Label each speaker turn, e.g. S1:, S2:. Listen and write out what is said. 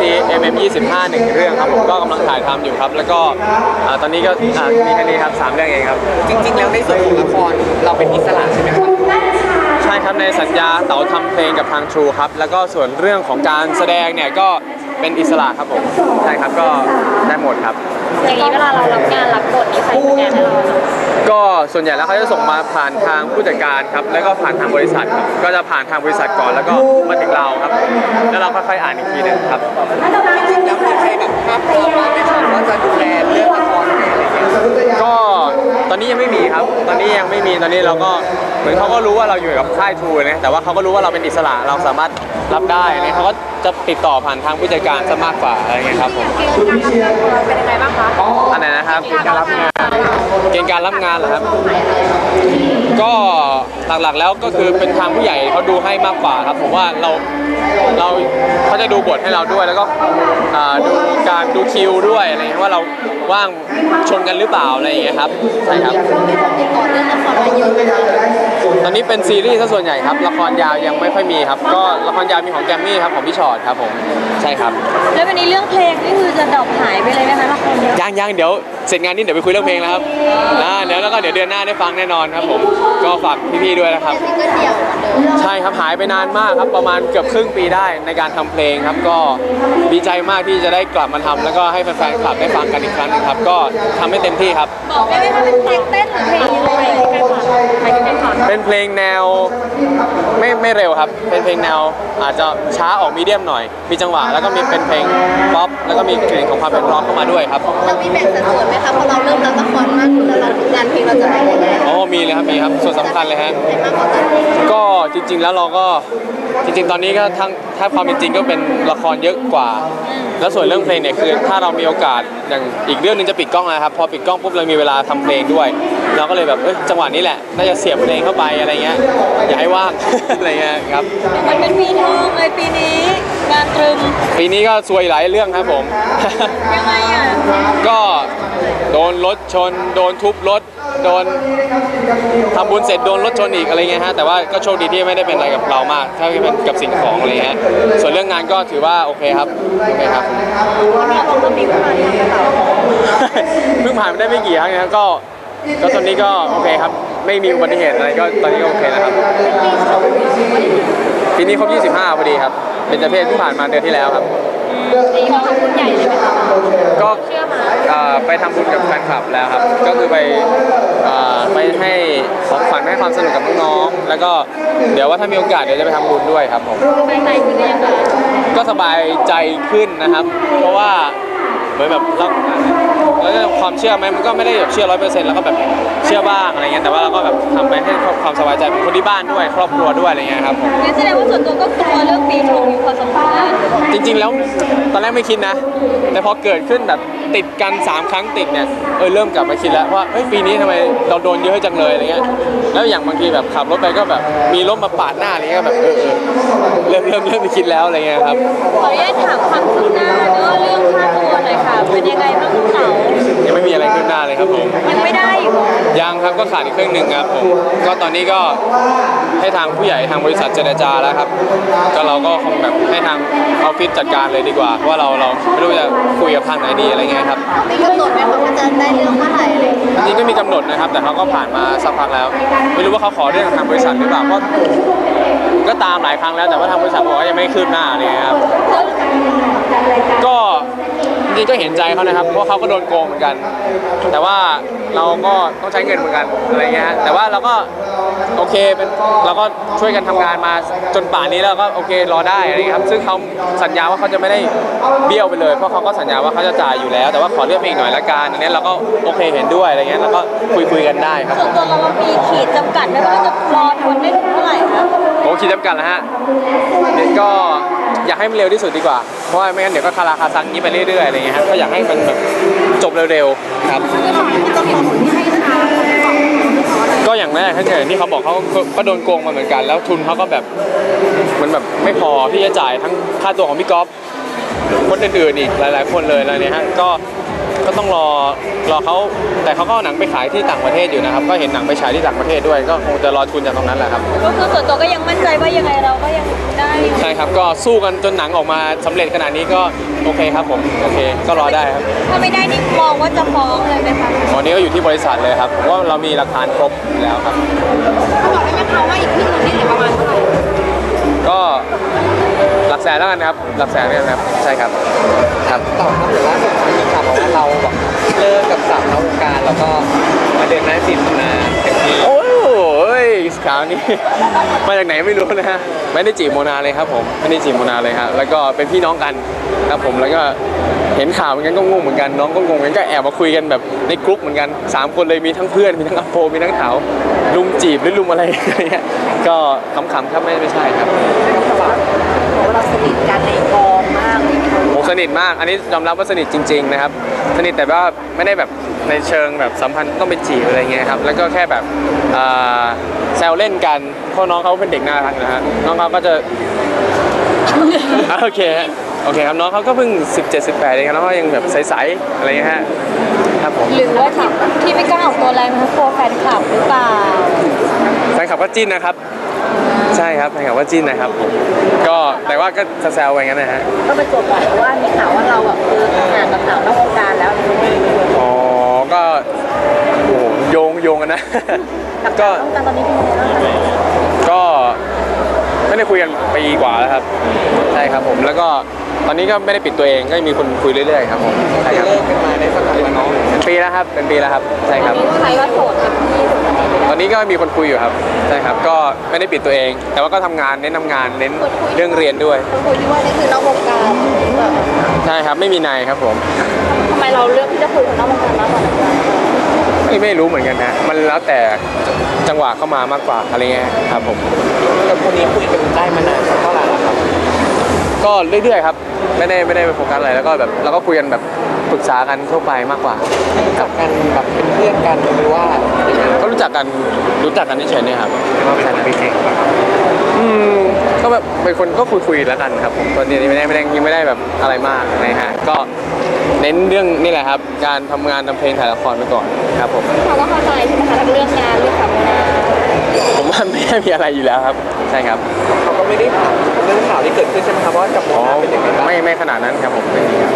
S1: NCT MM 25หนึ่งเรื่องครับผมก็กำลังถ่ายทำอยู่ครับ แล้วก็อ่าตอนนี้ก็อ่ามีแค่นี้ครับสามเรื่องเองครับ
S2: จริง ๆ แล้วในส่วนของละครเราเป็นอิสระใช่ไหมครับ
S1: ใช่ครับในสัญญาเต๋าทำเพลงกับทาง True ครับ แล้วก็ส่วนเรื่องของการแสดงเนี่ยก็เป็นอิสระครับผม ใช่ครับก็ได้หมดครับ
S3: อย่างนี้เวลาเรารับงานรับบทนี่ใครสแกนให้เราอะ
S1: ก็ ส่วนใหญ่แล้วเขาจะส่งมาผ่านทางผู้จัดการครับ แล้วก็ผ่านทางบริษัทครับก็จะผ่านทางบริษัทก่อนแล้วก็มาถึงเราครับ แล้วเราค่อยๆอ่านอีกทีหนึงครับ
S2: จริงๆแล้วมีใครแบบภาพพร้อมบ้างไหมครับว่าจะดูแลเรื่องละครให้อะไรอย่างเงี้ย
S1: ก็ตอนนี้ยังไม่มีครับ ตอนนี้ยังไม่มีตอนนี้เราก็เหมือนเขาก็รู้ว่าเราอยู่กับค่ายทูนะแต่ว่าเขาก็รู้ว่าเราเป็นอิสระเราสามารถรับได้นะเขาก็จะติดต่อผ่านทางผู้จัดการซะมากกว่าอะไรเงี้ยครับผม
S3: เกณฑ์การทำงานของเราเป็นยังไงบ้างคะ
S1: อันไหนนะครับ
S3: การรับงาน
S1: เกณฑ์การรับงานเหรอครับ ก็หลักๆแล้วก็คือเป็นทางผู้ใหญ่เขาดูให้มากกว่าครับผมว่าเราเราเขาจะดูบทให้เราด้วยแล้วก็อ่าดูการดูคิวด้วยอะไรเงี้ยว่าเราว่างชนกันหรือเปล่าอะไรอย่างเงี้ยครับใช่ครับ
S3: มีคนติดต่อเรื่องละครมาเยอะไหมคะ
S1: ตอนนี้เป็นซีรีส์ซะส่วนใหญ่ครับละครยาวยังไม่ค่อยมีครับ ก็ละครยาวมีของแกรมมี่ครับของพี่ชอตครับผมใช่ครับ
S3: แล้ววันนี้เรื่องเพลงนี่คือจะดรอปหายไปเลยไหมคะละครเยอะ
S1: ยังยังเดี๋ยว เสร็จงานนี้เดี๋ยวไปคุยเรื่องเพลงแล้วครับนะเดี๋ยวแล้วก็เดี๋ยวเดือนหน้าได้ฟังแน่นอนครับผมก็ฝากพี่ๆด้วยนะครับ
S3: ซิงเกิลเดี่ยวเหมือนเดิม
S1: ใช่ครับหายไปนานมากครับประมาณเกือบครึ่งปีได้ในการทำเพลงครับก็ดีใจมากที่จะได้กลับมาทำแล้วก็ให้แฟนๆคลับได้ฟังกันอีกครั้งหนึงครับก็ทำให้เต็มที่ครับ
S3: บอกได้ไหมคะเป็นเพลงเต้นหรือเพลงอะไรกันค่ะใครจะเป็นค่ะ
S1: เป็นเพลงแนว ไม่ไม่เร็วครับ เป็นเพลงแนวอาจจะช้าออกมีเดียมหน่อย มีจังหวะแล้วก็มีเป็นเพลงป๊อปแล้วก็มีกลิ่นของความเป็นร็อกเข้ามาด้วยครับ
S3: เรามีแบ่งสัดส่วนไหมคะพอเราเริ่มรับละครมากขึ้นแล้วเรางานเพลงเราจะเป็นยังไง
S1: โอ้มีเลยครับมีครับส่วนสำคัญเลยฮะ
S3: มากกว่ากัน
S1: ก็จริง ๆ แล้วเราก็จริง ๆ ตอนนี้ก็ทั้งถ้าความเป็นจริงก็เป็นละครเยอะกว่า แล้วส่วนเรื่องเพลงเนี่ยคือถ้าเรามีโอกาสอย่างอีกเรื่องหนึงจะปิดกล้องแล้วครับพอปิดกล้องปุ๊บเรามีเวลาทำเพลงด้วย เราก็เลยแบบเอ้ยจังหวะนี้แหละน่าจะเสียบเพลงเข้าไปอะไรเงี้ยอย่าให้ว่าง อะไรเงี้ยครับ
S3: มันเป็นปีทองเลยปีนี้งานตรึม
S1: ปีนี้ก็ซวยหลายเรื่องครับผม
S3: ยังไงอะ
S1: ก็โดนรถชน โดนทุบรถ โดนทำบุญเสร็จโดนรถชนอีกอะไรเงี้ยฮะแต่ว่าก็โชคดีที่ไม่ได้เป็นอะไรกับเรามาก ถ้าเป็นกับสิ่งของอะไรเงี้ยส่วนเรื่องงานก็ถือว่าโอเคครับโอเคครับ
S3: เราปกติเวลาทำกระเป๋า
S1: เพิ่งผ่านมาได้ไม่กี่ครั้งนะครับก็ ก็ตอนนี้ก็โอเคครับ ไม่มีอุบัติเหตุอะไรก็ตอนนี้ก็โอเคแล้วครับ ปีนี้ครบ 25 พอดีครับ เป็นเจเพศที่ผ่านมาเดือนที่แล้วครับ
S3: นี่เขาทำบุญใหญ่เลยไหมคะ
S1: ก็
S3: เชื่อมา
S1: เอ่อไปทำบุญกับแฟนคลับแล้วครับ ก็คือไปเอ่อไปให้ของขวัญให้ความสนุกกับน้องๆ แล้วก็เดี๋ยวว่าถ้ามีโอกาสเดี๋ยวจะไปทำบุญด้วยครับผม
S3: ไปใจขึ้นได้ยังไง
S1: ก็สบายใจขึ้นนะครับ เพราะว่าเหมือนแบบเรา แล้วก็ความเชื่อไหมมันก็ไม่ได้แบบเชื่อร้อยเปอร์เซ็นต์แล้วก็แบบเชื่อบ้างอะไรเงี้ยแต่ว่าเราก็แบบทำไปให้ความสบายใจเป็นคนที่บ้านด้วย ครอบครัวด้วยอะไรเงี้ยครับผม
S3: งั้นแสดงว่าส่วนตัวก็กลัวเรื่องปีชงอยู่พอสม
S1: จริง ๆ แล้วตอนแรกไม่คิดนะ แต่พอเกิดขึ้นแบบติดกัน 3 ครั้งติดเนี่ยเออเริ่มกลับมาคิดแล้วว่าเฮ้ยปีนี้ทำไมเราโดนเยอะจังเลยอะไรเงี้ยแล้วอย่างบางทีแบบขับรถไปก็แบบมีรถมาปาดหน้าอะไรเงี้ยก็แบบเออเออเริ่มเริ่มเริ่มไปคิดแล้วอะไรเงี้ยครับ
S3: ขออนุญาตถามความคืบหน้าเนอะเรื่องค่าตัวหน่อยค่ะ เป็นยังไงบ้างคุณเต๋า
S1: ยังไม่มีอะไรขึ้นหน้าเลยครับผม
S3: ยังไม่ได้อีกเหรอ
S1: ยังครับก็ขาดอีกเครื่องหนึ่งครับผมก็ตอนนี้ก็ ให้ทางผู้ใหญ่ทางบริษัทเจรจาแล้วครับ ก็เราก็คงแบบให้ทางออฟฟิศจัดการเลยดีกว่า เพราะว่าเราเราไม่รู้จะคุยกับทางไหนดีอะไรเงี้ยครับ
S3: มีกำหนดไหมคะว่าจะได้เรื่องเมื่อไหร่อะไรอย่างเงี้ย
S1: จริงๆก็มีกำหนดนะครับ แต่เขาก็ผ่านมาสักพักแล้ว ไม่รู้ว่าเขาขอเรื่องกับทางบริษัทหรือเปล่าเพราะก็ตามหลายครั้งแล้วแต่ว่าทางบริษัทบอกว่ายังไม่คืบหน้าอะไรเลยครับก็จริงๆก็เห็นใจเขานะครับ เพราะเขาก็โดนโกงเหมือนกัน แต่ว่าเราก็ต้องใช้เงินเหมือนกันอะไรเงี้ยฮะแต่ว่าเราก็ โอเคเป็นเราก็ช่วยกันทำงานมาจนป่านนี้แล้วก็โอเครอได้อะไรเงี้ยครับ ซึ่งเขาสัญญาว่าเขาจะไม่ได้เบี้ยวไปเลย เพราะเขาก็สัญญาว่าเขาจะจ่ายอยู่แล้ว แต่ว่าขอเลื่อนไปอีกหน่อยละกันอันนี้เราก็โอเคเห็นด้วยอะไรเงี้ยแล้วก็คุยคุยๆกันได้ครับ
S3: ส่วนตัวเรามีขีดจำกัดไหมคะว่าจะรอทนได้ถึงเมื่อไหร่คะ
S1: ผมคิดจำกัดแล้วฮะเดี๋ยวก็อยากให้มันเร็วที่สุดดีกว่า เพราะว่าไม่งั้นเดี๋ยวก็คาราคาซังนี้ไปเรื่อยๆอะไรเงี้ยครับก็อยากให้มันแบบจบเร็วๆครับ ก็อย่างแรกถ้าเกิดที่เขาบอกเขาก็โดนโกงมาเหมือนกัน แล้วทุนเขาก็แบบเหมือนแบบไม่พอที่จะจ่ายทั้งค่าตัวของพี่ก๊อฟคนอื่นๆอีกหลาย ๆ คนเลยอะไรเนี่ยฮะก็ ก็ต้องรอรอเขาแต่เขาก็เอาหนังไปขายที่ต่างประเทศอยู่นะครับ ก็เห็นหนังไปฉายที่ต่างประเทศด้วย ก็คงจะรอทุนจากตรงนั้นแหละครับ
S3: ก็คือส่วนตัวก็ยังมั่นใจว่ายังไงเราก็ยังได้อยู่
S1: ใช่ครับก็สู้กันจนหนังออกมาสำเร็จขนาดนี้ก็โอเคครับผมโอเคก็รอได้ครับ
S3: ถ้าไม่ได้นี่มองว่าจะฟ้องเลยไหมคะ
S1: ตอนนี้ก็อยู่ที่บริษัทเลยครับผมว่าเรามีหลักฐานครบอยู่แล้วครับ
S3: เขาบอกได้ไหมคะว่าอีกค
S1: กแสนแล้วกันครับ หลักแสนแล้วกันครับ ใช่ครับครับ
S2: ต่อครับเดี๋ยวล่าสุดมีข่าวบอกว่าเราแบบเลิกกับสาวนอกวงการแล้วก็มาเดินหน้าจีบนาเต็มที่
S1: โอ้ยข่าวนี้ มาจากไหนไม่รู้นะฮะไม่ได้จีบโมนาเลยครับผมไม่ได้จีบโมนาเลยครับแล้วก็เป็นพี่น้องกันครับผมแล้วก็เห็นข่าวเหมือนกันก็งงเหมือนกันน้องก็งงเหมือนกันก็แอบมาคุยกันแบบในกลุ่มเหมือนกันสามคนเลยมีทั้งเพื่อนมีทั้งอัปโปมีทั้งเถาลุมจีบหรือลุมอะไรอะไรเงี้ยก็ขำๆครับไม่ไม่ใช่ครับ
S3: เพราะว่าเราสนิทกันในกองมากเลยค่ะ
S1: โอ้สนิทมาก อันนี้ยอมรับว่าสนิทจริง ๆ นะครับ สนิทแต่ว่าไม่ได้แบบในเชิงแบบสัมพันธ์ต้องไปจีบอะไรเงี้ยครับ แล้วก็แค่แบบอ่าแซวเล่นกันเพราะน้องเขาเป็นเด็กน่ารักนะฮะ น้องเขาก็จะอะโอเคฮะโอเคครับน้องเขาก็เพิ่ง 17 18เองครับน้องเขายังแบบใสๆอะไรเงี้ยฮะ ครับผม
S3: หรือว่าที่ที่ไม่กล้าออกตัวแรงเพราะกลัวแฟนคลับหรือเปล่า
S1: แฟนคลับก็จิ้นนะครับ ใช่ครับแฟนคลับก็จิ้นนะครับผมก็แต่ว่าก็แซวๆไปงั้นนะฮะ
S3: ก็ไปตรวจก่อนเพราะว่ามีข่าวว่าเราแบบคือห่างกับสาวนอกวงการแล้วอะไรอย่างเงี้ย
S1: อ๋อก็โอ้โหโยงโยงกันนะ
S3: กับ
S1: ก็
S3: สาวนอกวงการตอนนี้เป็นยังไงบ้างคะ
S1: ก็ไม่ได้คุยกันปีกว่าแล้วครับ ใช่ครับผมแล้วก็ ตอนนี้ก็ไม่ได้ปิดตัวเองก็มีคนคุยเรื่อยๆครับผมใช่ครับ
S2: เลิกกันมาได้สักพักแล้วเนาะ
S1: เป็นปีแล้วครับเป็นปีแล้วครับใช่ครับ
S3: ใครว่าโสดกับพี่สุดท้ายไป
S1: ตอนนี้ก็มีคนคุยอยู่ครับใช่ครับ ก็ไม่ได้ปิดตัวเอง แต่ว่าก็ทำงานเน้นทำงานเน้นเรื่องเรียนด้วย
S3: คนคุยที่ว่านี่คือนอกวงการแบบ
S1: ใช่ครับไม่มีนายครับผม
S3: ทำไมเราเลือกที่จะคุยกับนอกวงการมากกว่านะคะ
S1: ไม่ไม่รู้เหมือนกันนะมันแล้วแต่จังหวะเข้ามามากกว่าอะไรเงี้ยครับผม
S2: กับคนนี้คุยกันได้มานานสักเท่าไหร่แล้วครับ
S1: ก็เรื่อยๆครับไม่ได้ไม่ได้ไปโฟกัสอะไรแล้วก็แบบเราก็คุยกันแบบปรึกษากันทั่วไปมากกว่า
S2: รู้จักกันแบบเป็นเพื่อนกันหรือว่ายังไง
S1: ก็รู้จักกันรู้จักกันเฉยๆเนี่ยครับ
S2: ว่าเป็นพี่เก่ง
S1: อืมก็แบบเป็นคนก็คุยคุยๆแล้วกันครับผมตอนนี้ไม่ได้ไม่ได้ยังไม่ได้แบบอะไรมากนะฮะก็เน้นเรื่องนี่แหละครับ การทำงานทำเพลงถ่ายละครไปก่อนครับผม
S3: เขาก็เข้าใจใช่ไหมคะทั้งเรื่องงานเรื่องความงาน
S1: ผมว่าไม่ได้มีอะไรอยู่แล้วครับ ใช่ครับ
S2: เขาก็ ไม่ได้ถามเรื่องข่าวที่เกิดขึ้นใช่ไหมครับว่ากับโม
S1: อ๋อ
S2: นาเป็นยังไงบ้าง
S1: ไม่ไม่ขนาดนั้นครับผมไม่มีครับ